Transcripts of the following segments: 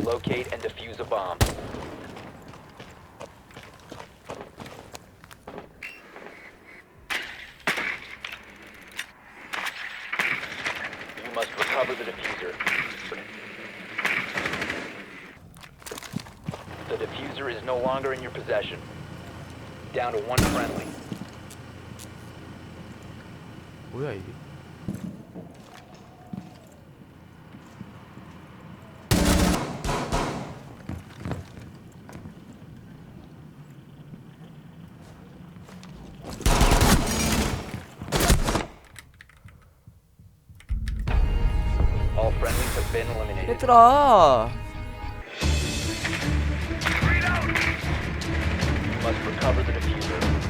to locate and defuse a bomb. You must recover the diffuser. The diffuser is no longer in your possession. Down to one friendly. 뭐야 이게? 얘들아 must recover the diffuser.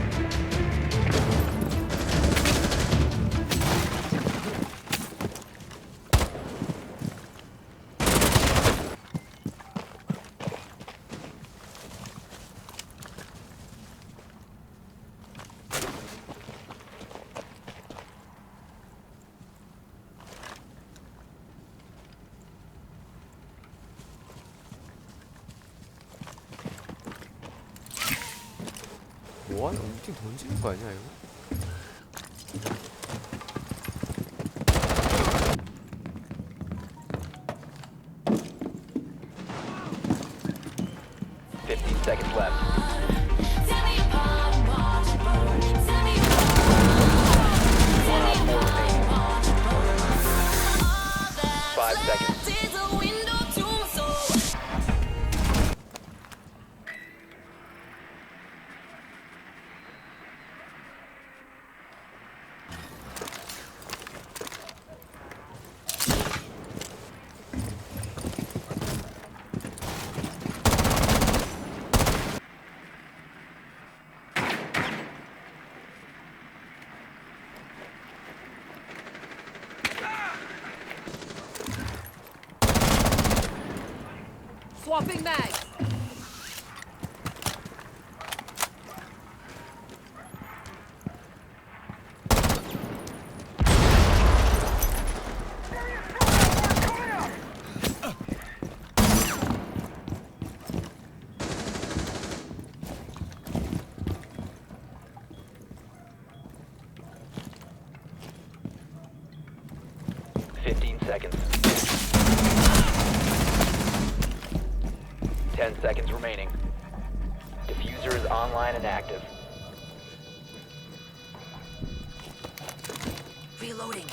뭐하냐 우팀 던지는 거 아니야 이거? Seconds left. Five seconds. Swapping mags. Fifteen seconds. Ten seconds remaining. Diffuser is online and active. Reloading.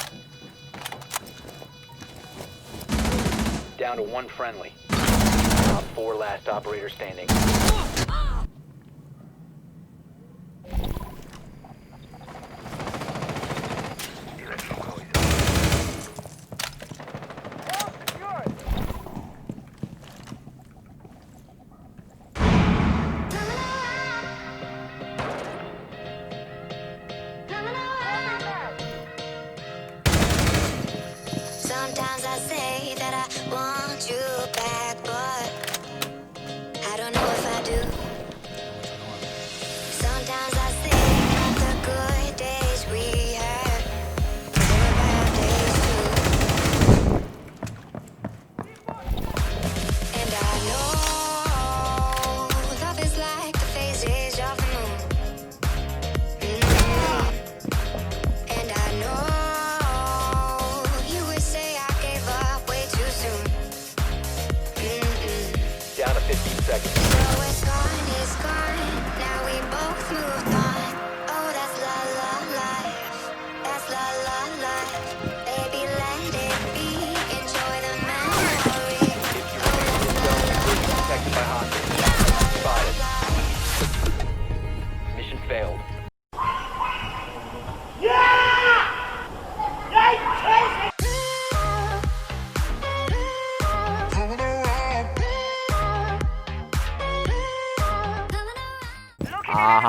Down to one friendly. Top four last operator standing. Sometimes I say that I want you back, but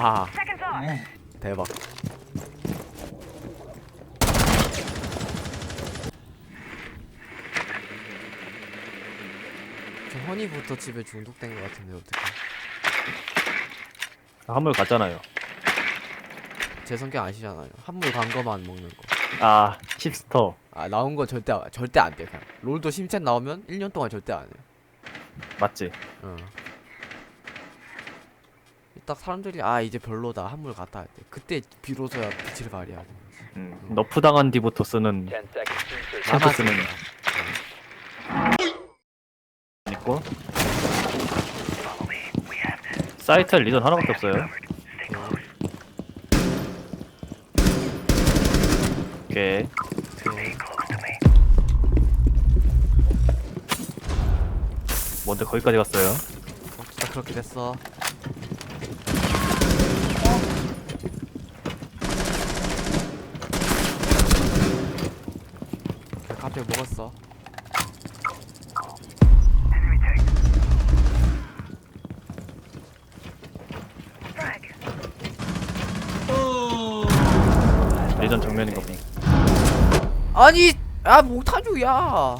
아 대박 저 허니부터 집에 중독된 것 같은데 어떡해 한물 갔잖아요. 제 성격 아시잖아요 한물 간 거만 먹는 아, 칩스터. 거아 나온 거 절대 절대 안돼 그냥 롤도 심챗 나오면 1년 동안 절대 안해 맞지? 어. 딱 사람들이 아 이제 별로다 한물 갔다 할 때 그때 비로소야 빛을 발휘하는 거지. 음, 너프 당한 뒤부터 쓰는 10 seconds to insertion. 샤프. 쓰는 있고 사이트 리전 하나밖에 없어요. 오케이. 뭔데 거기까지 갔어요? 어, 진짜 그렇게 됐어. 카페 먹었어. 리전 정면인가 보네. 아니 아 몽타주 야.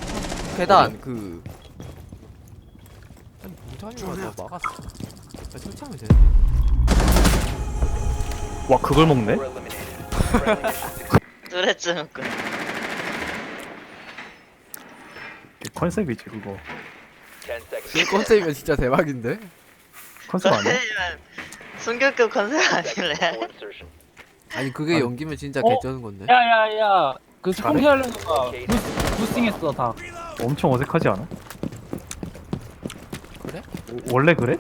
계단 그. 아니 몽타주가 너 막았어. 아, 설치하면 돼. 와 그걸 먹네? Friendly mission success. 뚜레쯤 그 컨셉이지 그거. 10 seconds. 그 컨셉이면 진짜 대박인데. 컨셉 아니야? 순결급 컨셉 Seconds 아닐래? 아니 그게 아니, 연기면 진짜 어? 개쩌는 건데. 야야야 그 잘해? 스폰피 부스, 부스팅했어 다 엄청 어색하지 않아? 그래? 오- 원래 그래?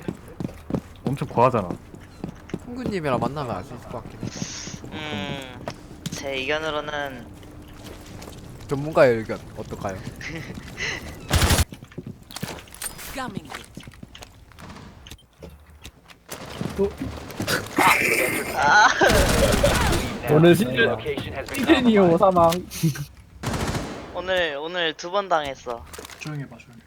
엄청 과하잖아. 홍구님이랑 만나면 알 수 있을 것 같긴 해. 음, 제 의견으로는 전문가의 의견 어떨까요? 오늘 been 시즌이요. 사망 오늘 오늘 두 번 당했어. 조용히 해봐 조용히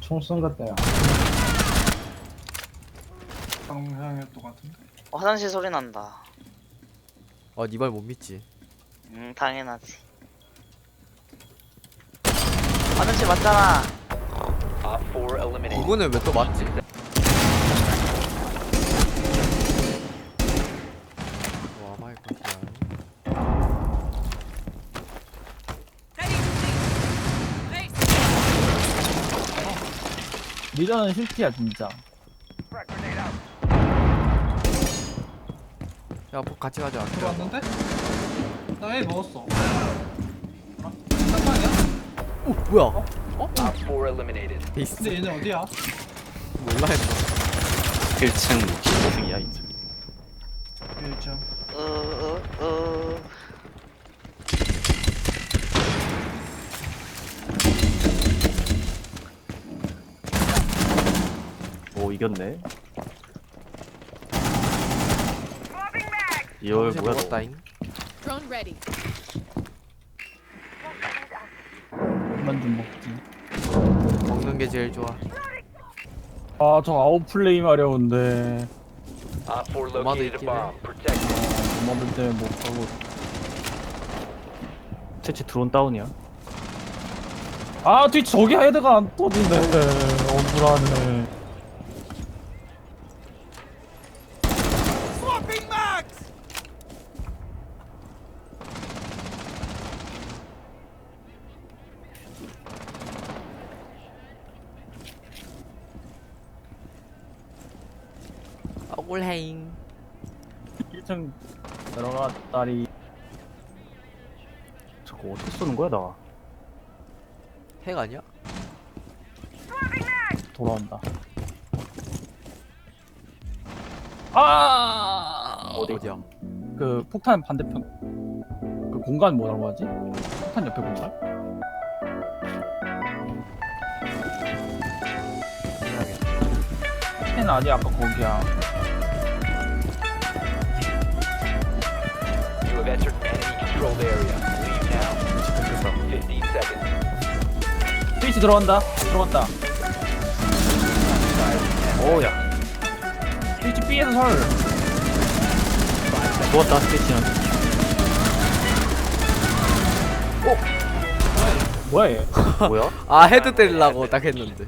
총쏜 같다 야 방향이었던 것 같은데 어, 화장실 소리 난다. 어, 니말 못 믿지. 음, 당연하지. 화장실 맞잖아. Op 4 eliminated. 이거는 왜또 맞지? 와, 마이. 리전은 실티야 진짜 야, 뭐 같이 가자. 들어왔는데? 나 A 먹었어 아? 깜짝이야? 오, 뭐야? Op 4 eliminated. 베이스 근데 얘네 어디야? 몰라 했어. 1층 15층이야 2층. 1층 으, 으, 으. 오 이겼네. 이월 뭐야 너? 먹었다잉. Drone ready. 그만 좀 먹지 먹는 게 제일 좋아. 아 저 아웃플레이 마려운데 Op 4 도마도 located a 있긴 해. bomb. Protect it. 엄마들 때문에 못 하고 채채 드론 다운이야. 아 뒤 저기 헤드가 안 터지네 억울하네 억울해잉. 1층 들어갔다리 저거 어떻게 쏘는 거야 나? 핵 아니야? 돌아온다 아 어디야? 그 폭탄 반대편 그 공간 뭐라고 하지? 폭탄 옆에 공간? 펜 아니 아까 거기야 have entered enemy controlled area. Leave now. 15 seconds. 스위치 들어간다 들어갔다 오야 스위치 B에서 설 좋았다 스테이션. 뭐야 얘 뭐야? 아, 헤드 때리려고 딱 했는데.